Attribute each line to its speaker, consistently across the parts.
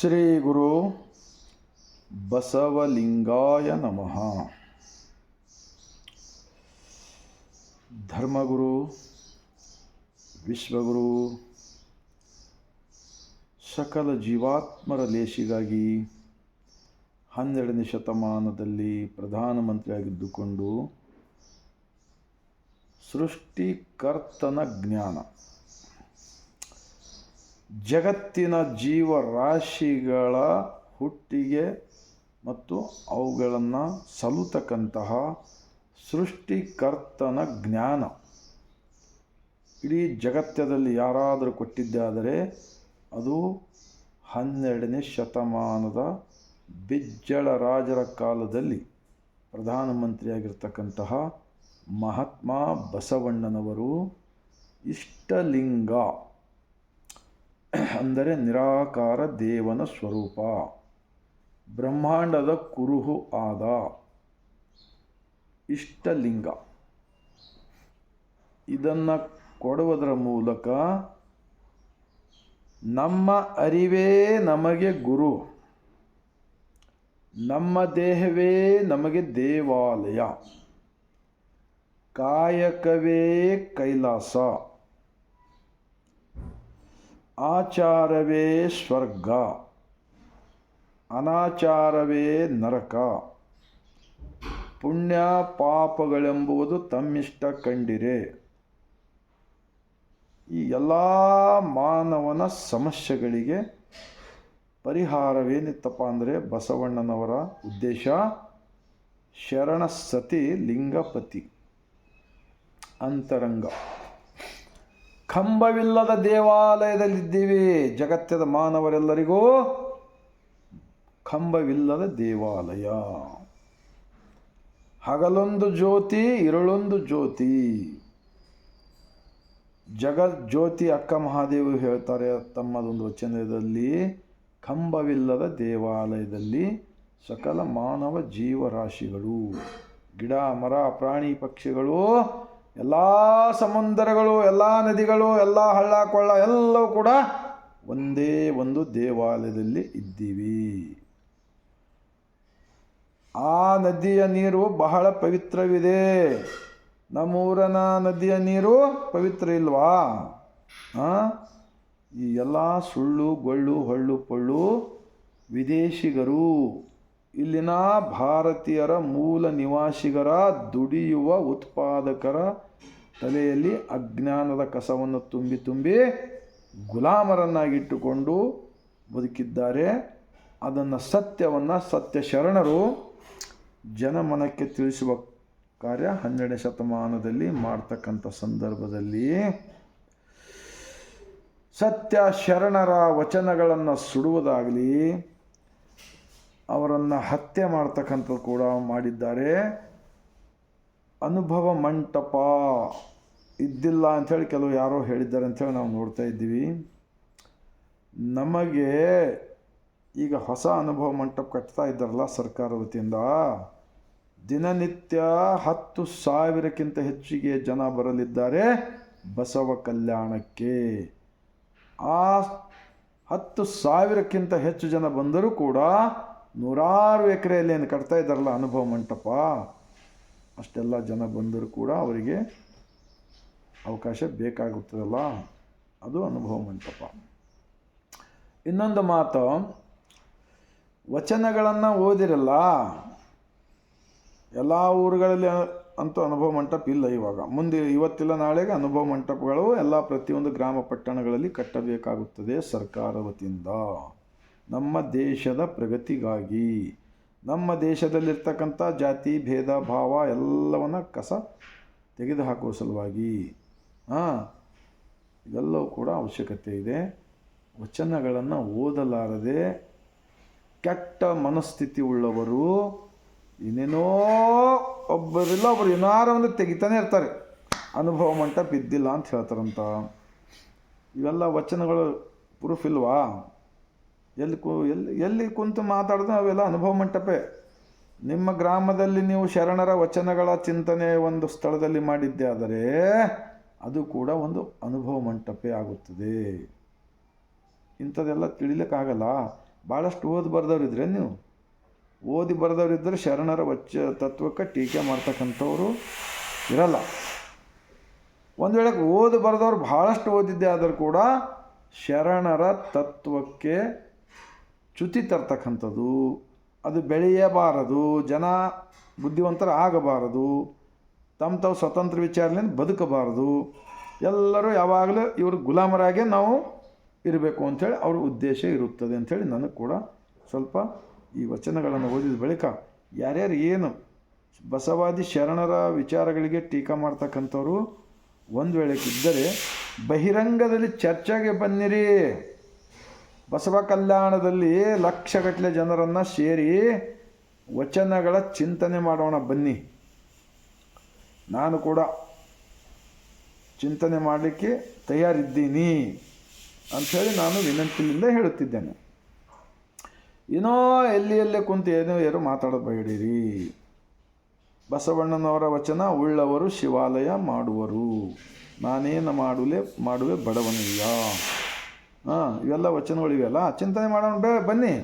Speaker 1: ಶ್ರೀ ಗುರು ಬಸವಲಿಂಗಾಯ ನಮಃ. ಧರ್ಮಗುರು ವಿಶ್ವಗುರು ಸಕಲ ಜೀವಾತ್ಮರ ಲೇಷಿಗಾಗಿ ಹನ್ನೆರಡನೇ ಶತಮಾನದಲ್ಲಿ ಪ್ರಧಾನಮಂತ್ರಿಯಾಗಿದ್ದುಕೊಂಡು ಸೃಷ್ಟಿಕರ್ತನ ಜ್ಞಾನ. ಜಗತ್ತಿನ ಜೀವರಾಶಿಗಳ ಹುಟ್ಟಿಗೆ ಮತ್ತು ಅವುಗಳನ್ನು ಸಲುತಕ್ಕಂತಹ ಸೃಷ್ಟಿಕರ್ತನ ಜ್ಞಾನ. ಇಡೀ ಜಗತ್ತದಲ್ಲಿ ಯಾರಾದರೂ ಕೊಟ್ಟಿದ್ದಾದರೆ ಅದು ಹನ್ನೆರಡನೇ ಶತಮಾನದ ಬಿಜ್ಜಳ ರಾಜರ ಕಾಲದಲ್ಲಿ ಪ್ರಧಾನಮಂತ್ರಿಯಾಗಿರ್ತಕ್ಕಂತಹ ಮಹಾತ್ಮ ಬಸವಣ್ಣನವರು ಇಷ್ಟಲಿಂಗ ಅಂದರೆ ನಿರಾಕಾರ ದೇವನ ಸ್ವರೂಪ. ಬ್ರಹ್ಮಾಂಡದ ಕುರುಹು ಆದ ಇಷ್ಟಲಿಂಗ. ಇದನ್ನು ಕೊಡುವುದರ ಮೂಲಕ ನಮ್ಮ ಅರಿವೇ ನಮಗೆ ಗುರು. ನಮ್ಮ ದೇಹವೇ ನಮಗೆ ದೇವಾಲಯ. ಕಾಯಕವೇ ಕೈಲಾಸ. ಆಚಾರವೇ ಸ್ವರ್ಗ, ಅನಾಚಾರವೇ ನರಕ. ಪುಣ್ಯ ಪಾಪಗಳೆಂಬುದು ತಮ್ಮಿಷ್ಟ ಕಂಡಿರೆ. ಈ ಎಲ್ಲ ಮಾನವನ ಸಮಸ್ಯೆಗಳಿಗೆ ಪರಿಹಾರವೇನಿತ್ತಪ್ಪ ಅಂದರೆ ಬಸವಣ್ಣನವರ ಉದ್ದೇಶ ಶರಣ ಸತಿ ಲಿಂಗಪತಿ, ಅಂತರಂಗ. ಕಂಬವಿಲ್ಲದ ದೇವಾಲಯದಲ್ಲಿದ್ದೀವಿ. ಜಗತ್ತದ ಮಾನವರೆಲ್ಲರಿಗೂ ಕಂಬವಿಲ್ಲದ ದೇವಾಲಯ. ಹಗಲೊಂದು ಜ್ಯೋತಿ ಇರುಳೊಂದು ಜ್ಯೋತಿ. ಜಗಜ್ಯೋತಿ ಅಕ್ಕ ಮಹಾದೇವರು ಹೇಳ್ತಾರೆ ತಮ್ಮದೊಂದು ವಚನದಲ್ಲಿ, ಕಂಬವಿಲ್ಲದ ದೇವಾಲಯದಲ್ಲಿ ಸಕಲ ಮಾನವ ಜೀವರಾಶಿಗಳು, ಗಿಡ, ಮರ, ಪ್ರಾಣಿ ಪಕ್ಷಿಗಳು ಎಲ್ಲ ಸಮುದ್ರಗಳು, ಎಲ್ಲ ನದಿಗಳು, ಎಲ್ಲ ಹಳ್ಳ, ಕೊಳ್ಳ ಎಲ್ಲವೂ ಕೂಡ ಒಂದೇ ಒಂದು ದೇವಾಲಯದಲ್ಲಿ ಇದ್ದೀವಿ. ಆ ನದಿಯ ನೀರು ಬಹಳ ಪವಿತ್ರವಿದೆ. ನಮ್ಮೂರನ ನದಿಯ ನೀರು ಪವಿತ್ರ ಇಲ್ವಾ? ಈ ಎಲ್ಲ ಸುಳ್ಳು, ಗೊಳ್ಳು, ಹೊಳ್ಳು, ಪೊಳ್ಳು ವಿದೇಶಿಗರು ಇಲ್ಲಿನ ಭಾರತೀಯರ ಮೂಲ ನಿವಾಸಿಗರ ದುಡಿಯುವ ಉತ್ಪಾದಕರ ತಲೆಯಲ್ಲಿ ಅಜ್ಞಾನದ ಕಸವನ್ನು ತುಂಬಿ ತುಂಬಿ ಗುಲಾಮರನ್ನಾಗಿಟ್ಟುಕೊಂಡು ಬದುಕಿದ್ದಾರೆ. ಅದನ್ನು ಸತ್ಯವನ್ನು ಸತ್ಯ ಶರಣರು ಜನಮನಕ್ಕೆ ತಿಳಿಸುವ ಕಾರ್ಯ ಹನ್ನೆರಡನೇ ಶತಮಾನದಲ್ಲಿ ಮಾಡ್ತಕ್ಕಂಥ ಸಂದರ್ಭದಲ್ಲಿ ಸತ್ಯ ಶರಣರ ವಚನಗಳನ್ನು ಸುಡುವುದಾಗಲಿ ಅವರನ್ನು ಹತ್ಯೆ ಮಾಡ್ತಕ್ಕಂಥದ್ದು ಕೂಡ ಮಾಡಿದ್ದಾರೆ. ಅನುಭವ ಮಂಟಪ ಇದ್ದಿಲ್ಲ ಅಂಥೇಳಿ ಕೆಲವು ಯಾರೋ ಹೇಳಿದ್ದಾರೆ ಅಂಥೇಳಿ ನಾವು ನೋಡ್ತಾ ಇದ್ದೀವಿ. ನಮಗೆ ಈಗ ಹೊಸ ಅನುಭವ ಮಂಟಪ ಕಟ್ತಾ ಇದ್ದಾರಲ್ಲ ಸರ್ಕಾರ ವತಿಯಿಂದ. ದಿನನಿತ್ಯ ಹತ್ತು ಸಾವಿರಕ್ಕಿಂತ ಹೆಚ್ಚಿಗೆ ಜನ ಬರಲಿದ್ದಾರೆ ಬಸವ ಕಲ್ಯಾಣಕ್ಕೆ. ಆ ಹತ್ತು ಸಾವಿರಕ್ಕಿಂತ ಹೆಚ್ಚು ಜನ ಬಂದರೂ ಕೂಡ ನೂರಾರು ಎಕರೆಯಲ್ಲಿ ಏನು ಕಟ್ತಾ ಇದ್ದಾರಲ್ಲ ಅನುಭವ ಮಂಟಪ, ಅಷ್ಟೆಲ್ಲ ಜನ ಬಂದರೂ ಕೂಡ ಅವರಿಗೆ ಅವಕಾಶ ಬೇಕಾಗುತ್ತದಲ್ಲ? ಅದು ಅನುಭವ ಮಂಟಪ. ಇನ್ನೊಂದು ಮಾತು, ವಚನಗಳನ್ನು ಓದಿರಲ್ಲ? ಎಲ್ಲ ಊರುಗಳಲ್ಲಿ ಅಂತೂ ಅನುಭವ ಮಂಟಪ ಇಲ್ಲ ಇವಾಗ. ಮುಂದೆ ಇವತ್ತಿಲ್ಲ, ನಾಳೆಗೆ ಅನುಭವ ಮಂಟಪಗಳು ಎಲ್ಲ ಪ್ರತಿಯೊಂದು ಗ್ರಾಮ ಪಟ್ಟಣಗಳಲ್ಲಿ ಕಟ್ಟಬೇಕಾಗುತ್ತದೆ ಸರ್ಕಾರ ವತಿಯಿಂದ. ನಮ್ಮ ದೇಶದ ಪ್ರಗತಿಗಾಗಿ. ನಮ್ಮ ದೇಶದಲ್ಲಿರ್ತಕ್ಕಂಥ ಜಾತಿ, ಭೇದ, ಭಾವ ಎಲ್ಲವನ್ನು ಕಸ ತೆಗೆದುಹಾಕುವ ಸಲುವಾಗಿ. ಹಾಂ, ಇದೆಲ್ಲವೂ ಕೂಡ ಅವಶ್ಯಕತೆ ಇದೆ. ವಚನಗಳನ್ನು ಓದಲಾರದೆ ಕೆಟ್ಟ ಮನಸ್ಥಿತಿ ಉಳ್ಳವರು ಇನ್ನೇನೋ ಒಬ್ಬರಿಲ್ಲ, ಒಬ್ಬರು ಏನಾರ ಒಂದು ತೆಗಿತಾನೆ ಇರ್ತಾರೆ. ಅನುಭವ ಮಂಟಪ ಬಿದ್ದಿಲ್ಲ ಅಂತ ಹೇಳ್ತಾರಂತ. ಇವೆಲ್ಲ ವಚನಗಳು ಪ್ರೂಫ್ ಇಲ್ವಾ? ಎಲ್ಲಿ ಕು, ಎಲ್ಲಿ ಎಲ್ಲಿ ಕುಂತು ಮಾತಾಡಿದ್ರೆ ಅವೆಲ್ಲ ಅನುಭವ ಮಂಟಪೇ. ನಿಮ್ಮ ಗ್ರಾಮದಲ್ಲಿ ನೀವು ಶರಣರ ವಚನಗಳ ಚಿಂತನೆ ಒಂದು ಸ್ಥಳದಲ್ಲಿ ಮಾಡಿದ್ದೆ ಅದು ಕೂಡ ಒಂದು ಅನುಭವ ಮಂಟಪೇ ಆಗುತ್ತದೆ. ಇಂಥದ್ದೆಲ್ಲ ತಿಳಿಲಿಕ್ಕಾಗಲ್ಲ. ಭಾಳಷ್ಟು ಓದಿ ಬರೆದವರಿದ್ರೆ ನೀವು. ಓದಿ ಬರೆದವರಿದ್ದರೆ ಶರಣರ ವಚ, ತತ್ವಕ್ಕೆ ಟೀಕೆ ಮಾಡ್ತಕ್ಕಂಥವ್ರು ಇರಲ್ಲ. ಒಂದು ವೇಳೆ ಓದಿ ಬರೆದವ್ರು ಭಾಳಷ್ಟು ಓದಿದ್ದೆ ಆದರೂ ಕೂಡ ಶರಣರ ತತ್ವಕ್ಕೆ ಚ್ಯುತಿ ತರ್ತಕ್ಕಂಥದ್ದು, ಅದು ಬೆಳೆಯಬಾರದು, ಜನ ಬುದ್ಧಿವಂತರ ಆಗಬಾರದು, ತಮ್ಮ ತಾವು ಸ್ವತಂತ್ರ ವಿಚಾರದಿಂದ ಬದುಕಬಾರದು, ಎಲ್ಲರೂ ಯಾವಾಗಲೂ ಇವರು ಗುಲಾಮರಾಗೆ ನಾವು ಇರಬೇಕು ಅಂಥೇಳಿ ಅವ್ರ ಉದ್ದೇಶ ಇರುತ್ತದೆ ಅಂಥೇಳಿ ನನಗೆ ಕೂಡ ಸ್ವಲ್ಪ ಈ ವಚನಗಳನ್ನು ಓದಿದ ಬಳಿಕ ಯಾರ್ಯಾರು ಏನು ಬಸವಾದಿ ಶರಣರ ವಿಚಾರಗಳಿಗೆ ಟೀಕಾ ಮಾಡ್ತಕ್ಕಂಥವ್ರು ಒಂದು ವೇಳೆ ಇದ್ದರೆ ಬಹಿರಂಗದಲ್ಲಿ ಚರ್ಚೆಗೆ ಬನ್ನಿರಿ. ಬಸವ ಕಲ್ಯಾಣದಲ್ಲಿ ಲಕ್ಷಗಟ್ಟಲೆ ಜನರನ್ನು ಸೇರಿ ವಚನಗಳ ಚಿಂತನೆ ಮಾಡೋಣ ಬನ್ನಿ. ನಾನು ಕೂಡ ಚಿಂತನೆ ಮಾಡಲಿಕ್ಕೆ ತಯಾರಿದ್ದೀನಿ ಅಂಥೇಳಿ ನಾನು ವಿನಂತಿಯಿಂದ ಹೇಳುತ್ತಿದ್ದೇನೆ. ಏನೋ ಎಲ್ಲಿ ಎಲ್ಲೇ ಕುಂತು ಏನೋ ಯಾರು ಮಾತಾಡಬೇಡಿರಿ. ಬಸವಣ್ಣನವರ ವಚನ ಉಳ್ಳವರು ಶಿವಾಲಯ ಮಾಡುವರು. ನಾನೇನು ಮಾಡುವೆ ಮಾಡುವೆ ಬಡವನಯ್ಯ. ಹಾಂ, ಇವೆಲ್ಲ ವಚನಗಳಿವೆಯಲ್ಲ? ಚಿಂತನೆ ಮಾಡೋಣ ಬೇ, ಬನ್ನಿ.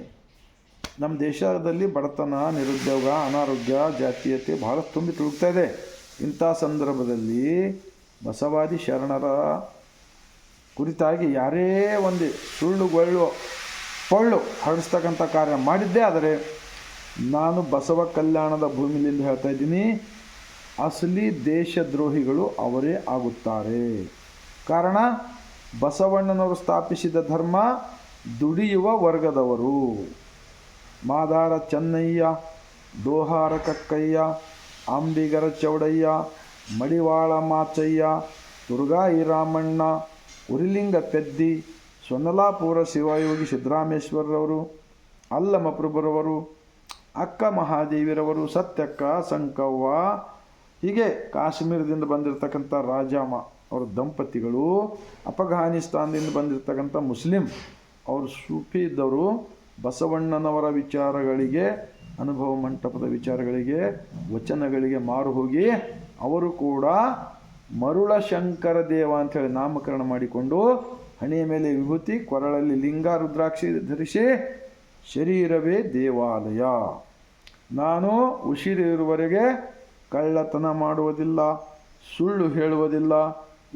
Speaker 1: ನಮ್ಮ ದೇಶದಲ್ಲಿ ಬಡತನ, ನಿರುದ್ಯೋಗ, ಅನಾರೋಗ್ಯ, ಜಾತೀಯತೆ ಭಾಳ ತುಂಬಿ ತುಳುಕ್ತಾ ಇದೆ. ಇಂಥ ಸಂದರ್ಭದಲ್ಲಿ ಬಸವಾದಿ ಶರಣರ ಕುರಿತಾಗಿ ಯಾರೇ ಒಂದು ಸುಳ್ಳು, ಗೊಳ್ಳು, ಪೊಳ್ಳು ಹರಡಿಸ್ತಕ್ಕಂಥ ಕಾರ್ಯ ಮಾಡಿದ್ದೆ ಆದರೆ ನಾನು ಬಸವ ಕಲ್ಯಾಣದ ಭೂಮಿಲಿಂದ ಹೇಳ್ತಾ ಇದ್ದೀನಿ, ಅಸಲಿ ದೇಶದ್ರೋಹಿಗಳು ಅವರೇ ಆಗುತ್ತಾರೆ. ಕಾರಣ? ಬಸವಣ್ಣನವರು ಸ್ಥಾಪಿಸಿದ ಧರ್ಮ ದುಡಿಯುವ ವರ್ಗದವರು. ಮಾದಾರ ಚೆನ್ನಯ್ಯ, ದೋಹಾರ ಕಕ್ಕಯ್ಯ, ಅಂಬಿಗರ ಚೌಡಯ್ಯ, ಮಡಿವಾಳ ಮಾಚಯ್ಯ ದುರ್ಗಾಯಿ ರಾಮಣ್ಣ ಉರಿಲಿಂಗ ಪೆದ್ದಿ, ಸೊನ್ನಲಾಪುರ ಶಿವಯೋಗಿ ಸಿದ್ದರಾಮೇಶ್ವರರವರು ಅಲ್ಲಮಪ್ರಭುರವರು ಅಕ್ಕ ಮಹಾದೇವಿರವರು, ಸತ್ಯಕ್ಕ ಸಂಕವ್ವ, ಹೀಗೆ ಕಾಶ್ಮೀರದಿಂದ ಬಂದಿರತಕ್ಕಂಥ ರಾಜಾಮ ಅವರ ದಂಪತಿಗಳು ಅಫಘಾನಿಸ್ತಾನದಿಂದ ಬಂದಿರತಕ್ಕಂಥ ಮುಸ್ಲಿಂ. ಅವರು ಸೂಫಿ ಇದ್ದವರು ಬಸವಣ್ಣನವರ ವಿಚಾರಗಳಿಗೆ, ಅನುಭವ ಮಂಟಪದ ವಿಚಾರಗಳಿಗೆ, ವಚನಗಳಿಗೆ ಮಾರು ಹೋಗಿ ಅವರು ಕೂಡ ಮರುಳ ಶಂಕರ ದೇವ ಅಂಥೇಳಿ ನಾಮಕರಣ ಮಾಡಿಕೊಂಡು ಹಣೆಯ ಮೇಲೆ ವಿಭೂತಿ, ಕೊರಳಲ್ಲಿ ಲಿಂಗ, ರುದ್ರಾಕ್ಷಿ ಧರಿಸಿ ಶರೀರವೇ ದೇವಾಲಯ. ನಾನು ಉಸಿರಿರುವವರೆಗೆ ಕಳ್ಳತನ ಮಾಡುವುದಿಲ್ಲ, ಸುಳ್ಳು ಹೇಳುವುದಿಲ್ಲ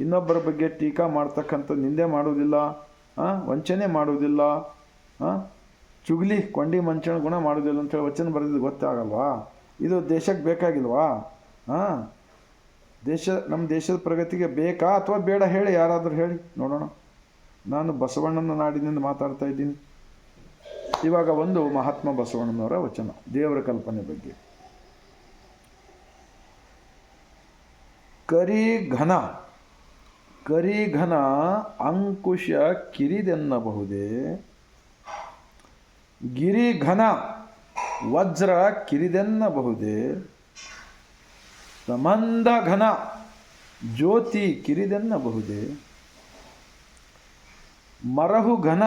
Speaker 1: ಇನ್ನೊಬ್ಬರ ಬಗ್ಗೆ ಟೀಕಾ ಮಾಡ್ತಕ್ಕಂಥ ನಿಂದೆ ಮಾಡುವುದಿಲ್ಲ ವಂಚನೆ ಮಾಡುವುದಿಲ್ಲ ಚುಗ್ಲಿ ಕೊಂಡಿ ಮಂಚಣ ಗುಣ ಮಾಡುವುದಿಲ್ಲ ಅಂತೇಳಿ ವಚನ ಬರೆದಿದ್ದು ಗೊತ್ತಾಗಲ್ವಾ? ಇದು ದೇಶಕ್ಕೆ ಬೇಕಾಗಿಲ್ವಾ? ಹಾಂ ದೇಶ, ನಮ್ಮ ದೇಶದ ಪ್ರಗತಿಗೆ ಬೇಕಾ ಅಥವಾ ಬೇಡ ಹೇಳಿ ಯಾರಾದರೂ ಹೇಳಿ, ನೋಡೋಣ. ನಾನು ಬಸವಣ್ಣನ ನಾಡಿನಿಂದ ಮಾತಾಡ್ತಾ ಇದ್ದೀನಿ. ಇವಾಗ ಒಂದು ಮಹಾತ್ಮ ಬಸವಣ್ಣನವರ ವಚನ, ದೇವರ ಕಲ್ಪನೆ ಬಗ್ಗೆ. ಕರಿ ಘನ ಕರಿ ಘನ ಅಂಕುಶ ಕಿರಿದೆನ್ನಬಹುದೇ? ಗಿರಿಘನ ವಜ್ರ ಕಿರಿದೆನ್ನಬಹುದೇ? ಸಮಂದ ಘನ ಜ್ಯೋತಿ ಕಿರಿದೆನ್ನಬಹುದೇ? ಮರಹು ಘನ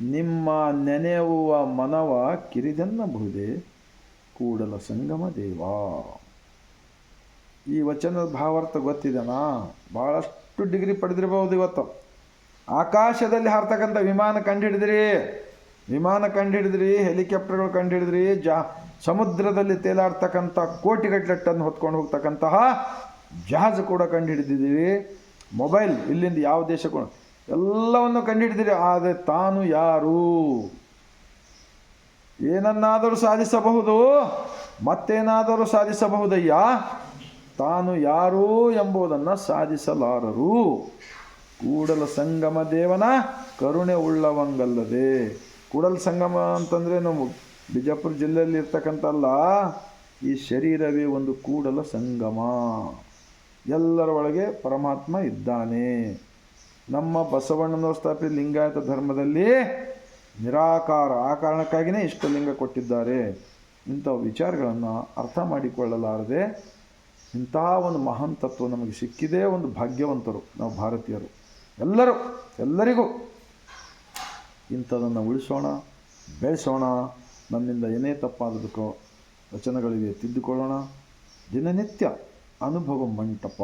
Speaker 1: ನಿಮ್ಮ ನೆನೆಯುವ ಮನವ ಕಿರಿದೆನ್ನಬಹುದೇ? ಕೂಡಲ ಸಂಗಮ ದೇವ. ಈ ವಚನದ ಭಾವಾರ್ಥ ಗೊತ್ತಿದೆನಾ? ಭಾಳಷ್ಟು ಡಿಗ್ರಿ ಪಡೆದಿರಬಹುದು ಇವತ್ತು? ಆಕಾಶದಲ್ಲಿ ಹಾರ್ತಕ್ಕಂಥ ವಿಮಾನ ಕಂಡುಹಿಡಿದ್ರಿ. ವಿಮಾನ ಕಂಡುಹಿಡಿದ್ರಿ, ಹೆಲಿಕಾಪ್ಟರ್ಗಳು ಕಂಡುಹಿಡಿದ್ರಿ, ಜಾ, ಸಮುದ್ರದಲ್ಲಿ ತೇಲಾಡ್ತಕ್ಕಂಥ ಕೋಟಿಗಟ್ಟಲೆ ಟನ್ ಹೊತ್ಕೊಂಡು ಹೋಗ್ತಕ್ಕಂತಹ ಜಹಾಜ್ ಕೂಡ ಕಂಡುಹಿಡಿದಿದ್ದೀರಿ. ಮೊಬೈಲ್ ಇಲ್ಲಿಂದ ಯಾವ ದೇಶಕ್ಕೂ ಎಲ್ಲವನ್ನು ಕಂಡುಹಿಡಿದಿರಿ, ಆದರೆ ತಾನು ಯಾರು? ಏನನ್ನಾದರೂ ಸಾಧಿಸಬಹುದು, ಮತ್ತೇನಾದರೂ ಸಾಧಿಸಬಹುದಯ್ಯ? ತಾನು ಯಾರು ಎಂಬುದನ್ನು ಸಾಧಿಸಲಾರರು. ಕೂಡಲ ಸಂಗಮ ದೇವನ ಕರುಣೆ ಉಳ್ಳವಂಗಲ್ಲದೆ. ಕೂಡಲ ಸಂಗಮ ಅಂತಂದರೆ ನಾವು ಬಿಜಾಪುರ ಜಿಲ್ಲೆಯಲ್ಲಿ ಇರ್ತಕ್ಕಂಥಲ್ಲ, ಈ ಶರೀರವೇ ಒಂದು ಕೂಡಲ ಸಂಗಮ. ಎಲ್ಲರ ಒಳಗೆ ಪರಮಾತ್ಮ ಇದ್ದಾನೆ. ನಮ್ಮ ಬಸವಣ್ಣನವರು ಸ್ಥಾಪಿತ ಲಿಂಗಾಯತ ಧರ್ಮದಲ್ಲಿ ನಿರಾಕಾರ ಆ ಕಾರಣಕ್ಕಾಗಿಯೇ ಇಷ್ಟು ಲಿಂಗ ಕೊಟ್ಟಿದ್ದಾರೆ. ಇಂಥ ವಿಚಾರಗಳನ್ನು ಅರ್ಥ ಮಾಡಿಕೊಳ್ಳಲಾರದೆ ಇಂತಹ ಒಂದು ಮಹಾನ್ ತತ್ವ ನಮಗೆ ಸಿಕ್ಕಿದೇ ಒಂದು ಭಾಗ್ಯವಂತರು, ನಾವು ಭಾರತೀಯರು. ಎಲ್ಲರೂ, ಎಲ್ಲರಿಗೂ ಇಂಥದನ್ನು ಉಳಿಸೋಣ, ಬೆಳೆಸೋಣ ನಮ್ಮಿಂದ ಏನೇ ತಪ್ಪಾದದಕ್ಕೋ ವಚನಗಳಿಗೆ ತಿದ್ದುಕೊಳ್ಳೋಣ. ದಿನನಿತ್ಯ ಅನುಭವ ಮಂಟಪ.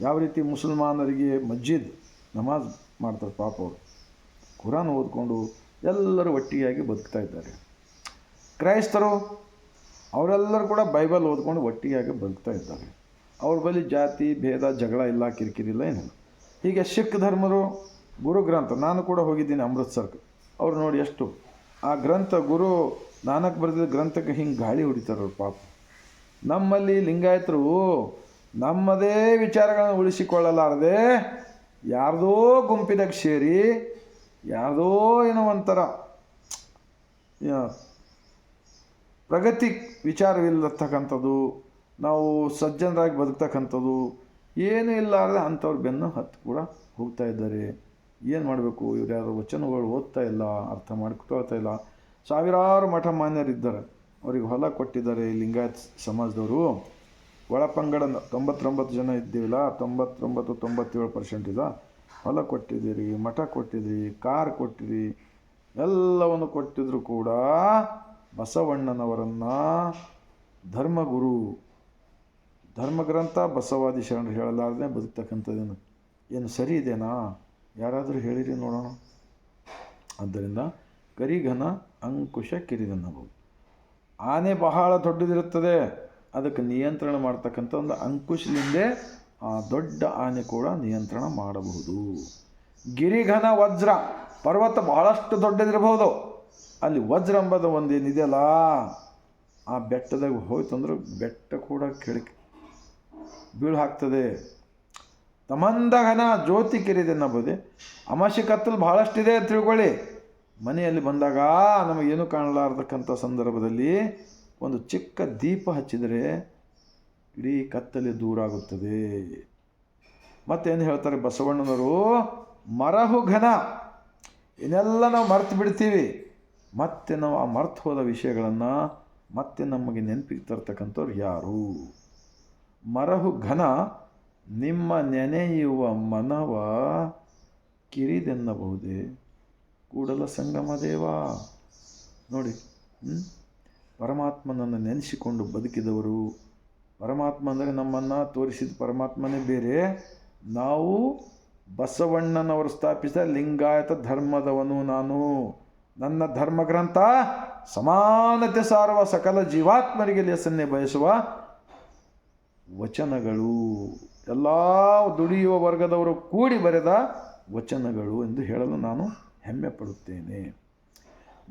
Speaker 1: ಯಾವ ರೀತಿ ಮುಸಲ್ಮಾನರಿಗೆ ಮಸ್ಜಿದ್, ನಮಾಜ್ ಮಾಡ್ತಾರೆ ಪಾಪ ಅವರು. ಕುರಾನ್ ಓದ್ಕೊಂಡು ಎಲ್ಲರೂ ಒಟ್ಟಿಗೆಯಾಗಿ ಬದುಕ್ತಾ ಇದ್ದಾರೆ. ಕ್ರೈಸ್ತರು ಅವರೆಲ್ಲರೂ ಕೂಡ ಬೈಬಲ್ ಓದ್ಕೊಂಡು ಒಟ್ಟಿಗೆ ಬದುಕ್ತಾ ಇದ್ದಾರೆ. ಅವ್ರ ಬಳಿ ಜಾತಿ, ಭೇದ, ಜಗಳ ಇಲ್ಲ, ಕಿರಿಕಿರಿ ಇಲ್ಲ ಏನಿಲ್ಲ. ಹೀಗೆ ಸಿಖ್ ಧರ್ಮರು, ಗುರು ಗ್ರಂಥ, ನಾನು ಕೂಡ ಹೋಗಿದ್ದೀನಿ ಅಮೃತ್ಸರ್ಗೆ ಅವ್ರು ನೋಡಿ ಎಷ್ಟು, ಆ ಗ್ರಂಥ ಗುರು ನಾನಕ್ ಬರೆದಿದ್ದ ಗ್ರಂಥಕ್ಕೆ ಹಿಂಗೆ ಗಾಳಿ ಹೊಡಿತಾರೆ ಪಾಪ. ನಮ್ಮಲ್ಲಿ ಲಿಂಗಾಯತರು ನಮ್ಮದೇ ವಿಚಾರಗಳನ್ನು ಉಳಿಸಿಕೊಳ್ಳಲಾರದೆ ಯಾರ್ದೋ ಗುಂಪಿನಾಗ ಸೇರಿ ಯಾರ್ದೋ ಏನೋ ಒಂಥರ ಪ್ರಗತಿ ವಿಚಾರವಿಲ್ಲತಕ್ಕಂಥದ್ದು, ನಾವು ಸಜ್ಜನರಾಗಿ ಬದುಕ್ತಕ್ಕಂಥದ್ದು, ಏನೂ ಇಲ್ಲಾರದೆ ಅಂಥವ್ರು ಬೆನ್ನು ಹತ್ತು ಕೂಡ ಹೋಗ್ತಾ ಇದ್ದಾರೆ. ಏನು ಮಾಡಬೇಕು? ಇವ್ರು ಯಾರು ವಚನಗಳು ಓದ್ತಾ ಇಲ್ಲ, ಅರ್ಥ ಮಾಡ್ಕೊಳ್ತಾ ಇಲ್ಲ. ಸಾವಿರಾರು ಮಠ ಮಾನ್ಯರಿದ್ದಾರೆ. ಅವ್ರಿಗೆ ಹೊಲ ಕೊಟ್ಟಿದ್ದಾರೆ ಲಿಂಗಾಯತ್ ಸಮಾಜದವರು. ಒಳಪಂಗಡ ತೊಂಬತ್ತೊಂಬತ್ತು ಜನ ಇದ್ದೀವಲ್ಲ, ತೊಂಬತ್ತೊಂಬತ್ತು, ತೊಂಬತ್ತೇಳು ಪರ್ಸೆಂಟ್ ಇದೆ ಹೊಲ ಕೊಟ್ಟಿದ್ದೀರಿ, ಮಠ ಕೊಟ್ಟಿದ್ದೀರಿ, ಕಾರ್ ಕೊಟ್ಟಿರಿ ಎಲ್ಲವನ್ನು ಕೊಟ್ಟಿದ್ರು ಕೂಡ ಬಸವಣ್ಣನವರನ್ನು ಧರ್ಮಗುರು, ಧರ್ಮಗ್ರಂಥ ಬಸವಾದಿ ಶರಣರು ಹೇಳಲಾರ್ದೇ ಬದುಕ್ತಕ್ಕಂಥದ್ದೇನು? ಏನು ಸರಿ ಇದೆನಾ? ಯಾರಾದರೂ ಹೇಳಿರಿ ನೋಡೋಣ. ಆದ್ದರಿಂದ ಕರಿಘನ ಅಂಕುಶ ಕಿರಿದನ್ನಬಹುದು ಆನೆ ಬಹಳ ದೊಡ್ಡದಿರುತ್ತದೆ. ಅದಕ್ಕೆ ನಿಯಂತ್ರಣ ಮಾಡ್ತಕ್ಕಂಥ ಒಂದು ಅಂಕುಶದಿಂದ ಆ ದೊಡ್ಡ ಆನೆ ಕೂಡ ನಿಯಂತ್ರಣ ಮಾಡಬಹುದು. ಗಿರಿಘನ ವಜ್ರ ಪರ್ವತ ಬಹಳಷ್ಟು ದೊಡ್ಡದಿರಬಹುದು. ಅಲ್ಲಿ ವಜ್ರಂಬದ ಒಂದೇನಿದೆಯಲ್ಲ ಆ ಬೆಟ್ಟದಾಗ ಹೋಯ್ತಂದ್ರೆ ಬೆಟ್ಟ ಕೂಡ ಕೆಳಕ್ಕೆ ಬೀಳು ಹಾಕ್ತದೆ. ತಮಂದಘನ ಜ್ಯೋತಿ ಕಿರಿದೆನ್ನಬಹುದೇ ಅಮಾಶಿ ಕತ್ತಲು ಬಹಳಷ್ಟಿದೆ ತಿಳ್ಕೊಳ್ಳಿ. ಮನೆಯಲ್ಲಿ ಬಂದಾಗ ನಮಗೇನು ಕಾಣಲಾರ್ದಕ್ಕಂಥ ಸಂದರ್ಭದಲ್ಲಿ ಒಂದು ಚಿಕ್ಕ ದೀಪ ಹಚ್ಚಿದರೆ ಇಡೀ ಕತ್ತಲೆ ದೂರ ಆಗುತ್ತದೆ ಮತ್ತೇನು ಹೇಳ್ತಾರೆ ಬಸವಣ್ಣನವರು? ಮರಹು ಘನ ಇನ್ನೆಲ್ಲ ನಾವು ಮರೆತು ಬಿಡ್ತೀವಿ. ಮತ್ತೆ ನಾವು ಆ ಮರ್ತು ಹೋದ ವಿಷಯಗಳನ್ನು ಮತ್ತೆ ನಮಗೆ ನೆನಪಿಗೆ ತರ್ತಕ್ಕಂಥವ್ರು ಯಾರು? ಮರಹು ಘನ ನಿಮ್ಮ ನೆನೆಯುವ ಮನವ ಕಿರಿದೆನ್ನಬಹುದೇ? ಕೂಡಲ ಸಂಗಮ ದೇವ. ನೋಡಿ ಪರಮಾತ್ಮನನ್ನು ನೆನೆಸಿಕೊಂಡು ಬದುಕಿದವರು. ಪರಮಾತ್ಮ ಅಂದರೆ ನಮ್ಮನ್ನು ತೋರಿಸಿದ ಪರಮಾತ್ಮನೇ ಬೇರೆ. ನಾವು ಬಸವಣ್ಣನವರು ಸ್ಥಾಪಿಸಿದ ಲಿಂಗಾಯತ ಧರ್ಮದವನು ನಾನು. ನನ್ನ ಧರ್ಮಗ್ರಂಥ ಸಮಾನತೆ ಸಾರುವ ಸಕಲ ಜೀವಾತ್ಮರಿಗೆ ಲೇಸನ್ನೇ ಬಯಸುವ ವಚನಗಳು. ಎಲ್ಲ ದುಡಿಯುವ ವರ್ಗದವರು ಕೂಡಿ ಬರೆದ ವಚನಗಳು ಎಂದು ಹೇಳಲು ನಾನು ಹೆಮ್ಮೆ ಪಡುತ್ತೇನೆ.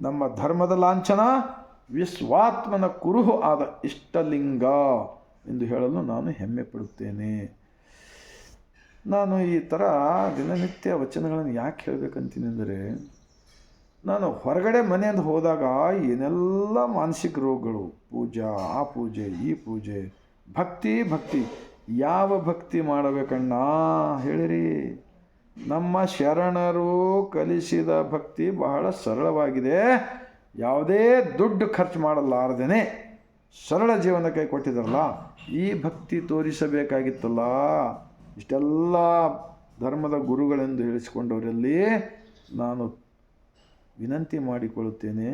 Speaker 1: ನಮ್ಮ ಧರ್ಮದ ಲಾಂಛನ ವಿಶ್ವಾತ್ಮನ ಕುರುಹು ಆದ ಇಷ್ಟಲಿಂಗ ಎಂದು ಹೇಳಲು ನಾನು ಹೆಮ್ಮೆ ಪಡುತ್ತೇನೆ. ನಾನು ಈ ಥರ ದಿನನಿತ್ಯ ವಚನಗಳನ್ನು ಯಾಕೆ ಹೇಳಬೇಕಂತೀನಿ ಅಂದರೆ ನಾನು ಹೊರಗಡೆ ಮನೆಯಿಂದ ಹೋದಾಗ ಏನೆಲ್ಲ ಮಾನಸಿಕ ರೋಗಗಳು, ಪೂಜಾ, ಆ ಪೂಜೆ, ಈ ಪೂಜೆ, ಭಕ್ತಿ ಭಕ್ತಿ, ಯಾವ ಭಕ್ತಿ ಮಾಡಬೇಕಣ್ಣ ಹೇಳಿರಿ. ನಮ್ಮ ಶರಣರು ಕಲಿಸಿದ ಭಕ್ತಿ ಬಹಳ ಸರಳವಾಗಿದೆ. ಯಾವುದೇ ದುಡ್ಡು ಖರ್ಚು ಮಾಡಲಾರದೇನೆ ಸರಳ ಜೀವನ ಕೈ ಕೊಟ್ಟಿದ್ರಲ್ಲ, ಈ ಭಕ್ತಿ ತೋರಿಸಬೇಕಾಗಿತ್ತಲ್ಲ. ಇಷ್ಟೆಲ್ಲ ಧರ್ಮದ ಗುರುಗಳೆಂದು ಹೇಳಿಸಿಕೊಂಡವರಲ್ಲಿ ನಾನು ವಿನಂತಿ ಮಾಡಿಕೊಳ್ಳುತ್ತೇನೆ.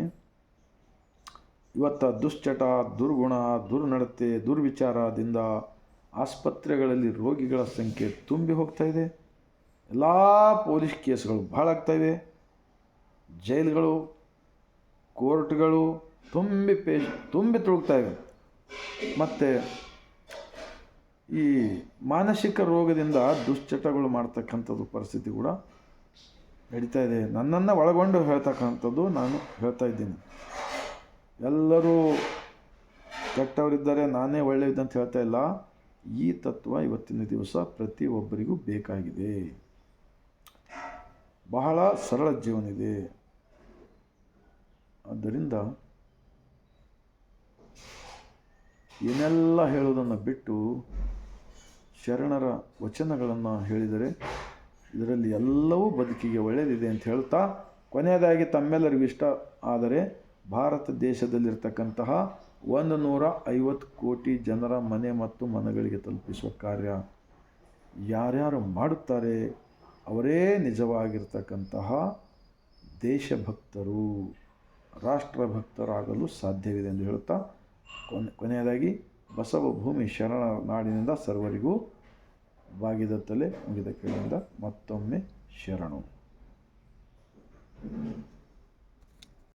Speaker 1: ಇವತ್ತ ದುಶ್ಚಟ, ದುರ್ಗುಣ, ದುರ್ನಡತೆ, ದುರ್ವಿಚಾರದಿಂದ ಆಸ್ಪತ್ರೆಗಳಲ್ಲಿ ರೋಗಿಗಳ ಸಂಖ್ಯೆ ತುಂಬಿ ಹೋಗ್ತಾ ಇದೆ. ಎಲ್ಲ ಪೊಲೀಸ್ ಕೇಸ್ಗಳು ಭಾಳ ಆಗ್ತಾಯಿವೆ ಜೈಲುಗಳು, ಕೋರ್ಟ್ಗಳು ತುಂಬಿ ಪೇ ತುಂಬಿ ತುಳುಕ್ತಾಯಿವೆ ಮತ್ತು ಈ ಮಾನಸಿಕ ರೋಗದಿಂದ ದುಶ್ಚಟಗಳು ಮಾಡ್ತಕ್ಕಂಥದ್ದು ಪರಿಸ್ಥಿತಿ ಕೂಡ ನಡೀತಾ ಇದೆ. ನನ್ನನ್ನು ಒಳಗೊಂಡು ಹೇಳ್ತಕ್ಕಂಥದ್ದು ನಾನು ಹೇಳ್ತಾ ಇದ್ದೀನಿ. ಎಲ್ಲರೂ ಕೆಟ್ಟವರಿದ್ದಾರೆ, ನಾನೇ ಒಳ್ಳೆಯದಂತ ಹೇಳ್ತಾ ಇಲ್ಲ. ಈ ತತ್ವ ಇವತ್ತಿನ ದಿವಸ ಪ್ರತಿಯೊಬ್ಬರಿಗೂ ಬೇಕಾಗಿದೆ. ಬಹಳ ಸರಳ ಜೀವನ ಇದೆ ಆದ್ದರಿಂದ ಏನೆಲ್ಲ ಹೇಳೋದನ್ನು ಬಿಟ್ಟು ಶರಣರ ವಚನಗಳನ್ನು ಹೇಳಿದರೆ ಇದರಲ್ಲಿ ಎಲ್ಲವೂ ಬದುಕಿಗೆ ಒಳ್ಳೆಯದಿದೆ ಅಂತ ಹೇಳ್ತಾ, ಕೊನೆಯದಾಗಿ ತಮ್ಮೆಲ್ಲರಿಗೂ ಇಷ್ಟ, ಆದರೆ ಭಾರತ ದೇಶದಲ್ಲಿರ್ತಕ್ಕಂತಹ ಒಂದು ನೂರ ಐವತ್ತು ಕೋಟಿ ಜನರ ಮನೆ ಮತ್ತು ಮನಗಳಿಗೆ ತಲುಪಿಸುವ ಕಾರ್ಯ ಯಾರ್ಯಾರು ಮಾಡುತ್ತಾರೆ, ಅವರೇ ನಿಜವಾಗಿರ್ತಕ್ಕಂತಹ ದೇಶಭಕ್ತರು, ರಾಷ್ಟ್ರಭಕ್ತರಾಗಲು ಸಾಧ್ಯವಿದೆ ಎಂದು ಹೇಳುತ್ತಾ ಕೊನೆ, ಕೊನೆಯದಾಗಿ ಬಸವ ಭೂಮಿ ಶರಣ ನಾಡಿನಿಂದ ಸರ್ವರಿಗೂ ಬಾಗಿದ ತಲೆ ಮುಗಿದ ಕೈಯಿಂದ ಮತ್ತೊಮ್ಮೆ ಶರಣು.